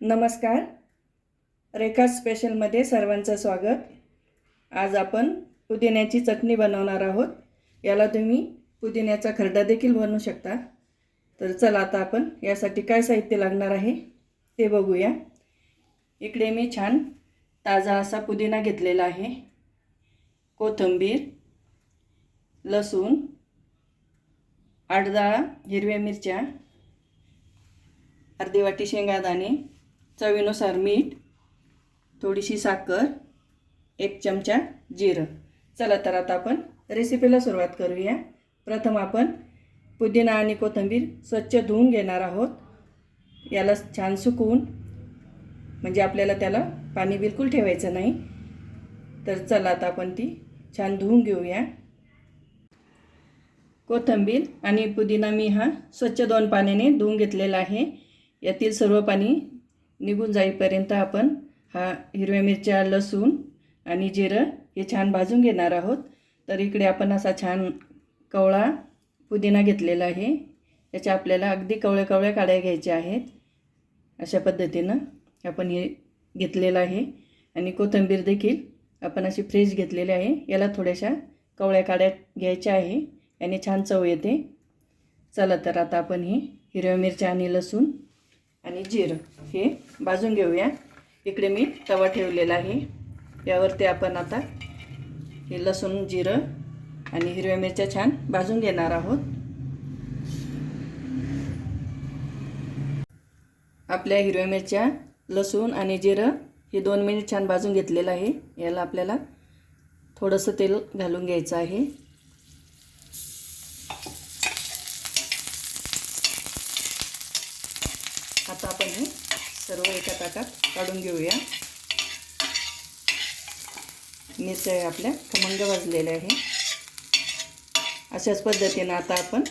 नमस्कार. रेखा स्पेशलमध्ये सर्वांचं स्वागत. आज आपण पुदिन्याची चटणी बनवणार आहोत. याला तुम्ही पुदिन्याचा खरडा देखील बनवू शकता. तर चला आता आपण यासाठी काय साहित्य लागणार आहे ते बघूया. इकडे मी छान ताजा असा पुदिना घेतलेला आहे. कोथिंबीर लसूण आडदाळा हिरव्या मिरच्या अर्धी वाटी शेंगादाणे चवीनुसार मीठ थोडीशी साखर एक चमचा जिरं. चला तर आता आपण रेसिपीला सुरुवात करूया. प्रथम आपण पुदिना आणि कोथिंबीर स्वच्छ धुवून घेणार आहोत. याला छान सुकवून म्हणजे आपल्याला त्याला पाणी बिलकुल ठेवायचं नाही. तर चला आता आपण ती छान धुवून घेऊया. कोथिंबीर आणि पुदिना मी हा स्वच्छ दोन पाण्याने धुवून घेतलेला आहे. यातील सर्व पाणी निघून जाईपर्यंत आपण हा हिरव्या मिरच्या लसूण आणि जिरं हे छान भाजून घेणार आहोत. तर इकडे आपण असा छान कवळा पुदिना घेतलेला आहे. याच्या आपल्याला अगदी कवळ्या कवळ्या काड्या घ्यायच्या आहेत. अशा पद्धतीनं आपण हे घेतलेलं आहे. आणि कोथिंबीर देखील आपण अशी फ्रेश घेतलेली आहे. याला थोड्याशा कवळ्या काड्या घ्यायच्या आहे. याने छान चव येते. चला तर आता आपण ही हिरव्या मिरच्या आणि लसूण आणि जिरं हे भाजून घेऊया. इकडे मी तवा ठेवलेला आहे. यावरती आपण आता हे लसूण जिरं आणि हिरव्या मिरच्या छान भाजून घेणार आहोत. आपल्या हिरव्या मिरच्या लसूण आणि जिरं हे दोन मिनिट छान भाजून घेतलेलं आहे. याला आपल्याला थोडंसं तेल घालून घ्यायचं आहे आता आपण हे एका ताटात काढून घेऊया. मिरच्या आपल्या खमंग भाजलेल्या आहे. अशाच पद्धतीनं आता आपण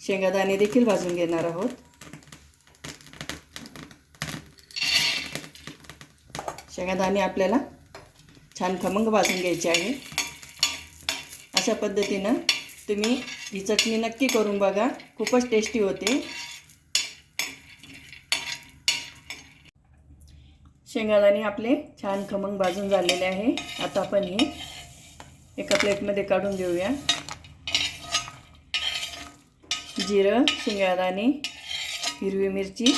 शेंगादाणे देखील भाजून घेणार आहोत. शेंगादाणे आपल्याला छान खमंग भाजून घ्यायचे आहे. अशा पद्धतीनं तुम्ही ही चटणी नक्की करून बघा खूपच टेस्टी होते. शेंगादाणे आपले छान खमंग भाजून झालेले आहे. आता आपण हे एका प्लेटमध्ये काढून घेऊया जिरं शेंगादाणे हिरवी मिरची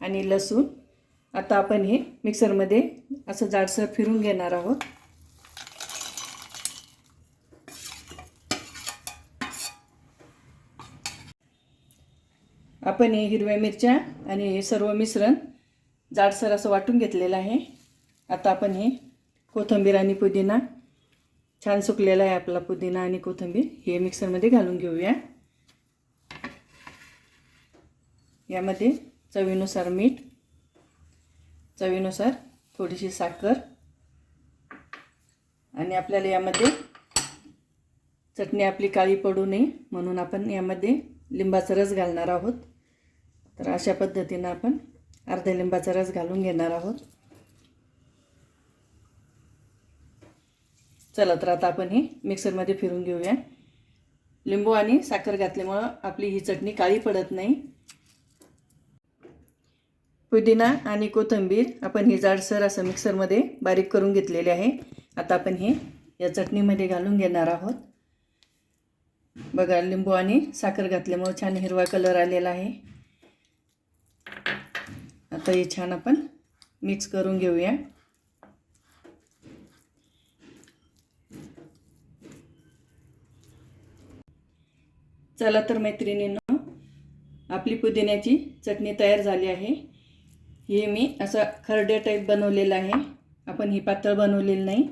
आणि लसूण. आता आपण हे मिक्सरमध्ये असं जाडसर फिरून घेणार आहोत. आपण हे हिरव्या मिरच्या आणि हे सर्व मिश्रण जाडसर असं वाटून घेतलेलं आहे. आता आपण हे कोथिंबीर आणि पुदिना छान सुकलेला आहे आपला पुदिना आणि कोथिंबीर. हे मिक्सरमध्ये घालून घेऊया. यामध्ये चवीनुसार मीठ चवीनुसार थोडीशी साखर आणि आपल्याला यामध्ये चटणी आपली काळी पडू नये म्हणून आपण यामध्ये लिंबाचा रस घालणार आहोत. तर अशा पद्धतीनं आपण अर्धा लिंबाचा रस घालून घेणार आहोत. चला तर आता आपण हे मिक्सरमध्ये फिरून घेऊया. लिंबू आणि साखर घातल्यामुळं आपली ही चटणी काळी पडत नाही. पुदिना आणि कोथिंबीर आपण ही जाडसर असं मिक्सरमध्ये बारीक करून घेतलेले आहे. आता आपण हे या चटणीमध्ये घालून घेणार आहोत. बघा लिंबू आणि साखर घातल्यामुळं छान हिरवा कलर आलेला आहे. आता हे छान आपण मिक्स करून घेऊया. चला तर मैत्रिणींनो आपली पुदिन्याची चटणी तयार झाली आहे. हे मी असं खरड्या टाईप बनवलेलं आहे. आपण ही पातळ बनवलेली नाही.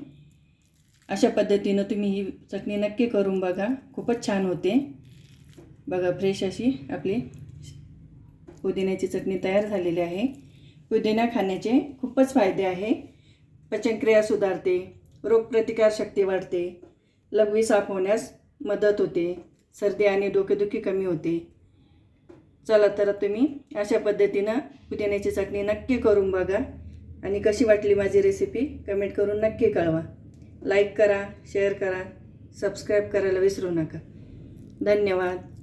अशा पद्धतीनं तुम्ही ही चटणी नक्की करून बघा. खूपच छान होते. बघा फ्रेश अशी आपली पुदिन्याची चटणी तयार झालेली आहे. पुदिना खाण्याचे खूपच फायदे आहे. पचनक्रिया सुधारते रोगप्रतिकारशक्ती वाढते लघवी साफ होण्यास मदत होते सर्दी आणि डोकेदुखी कमी होते. चला तर तुम्ही अशा पद्धतीनं पुदिन्याची चटणी नक्की करून बघा आणि कशी वाटली माझी रेसिपी कमेंट करून नक्की कळवा. लाईक करा शेअर करा सबस्क्राईब करायला विसरू नका. धन्यवाद.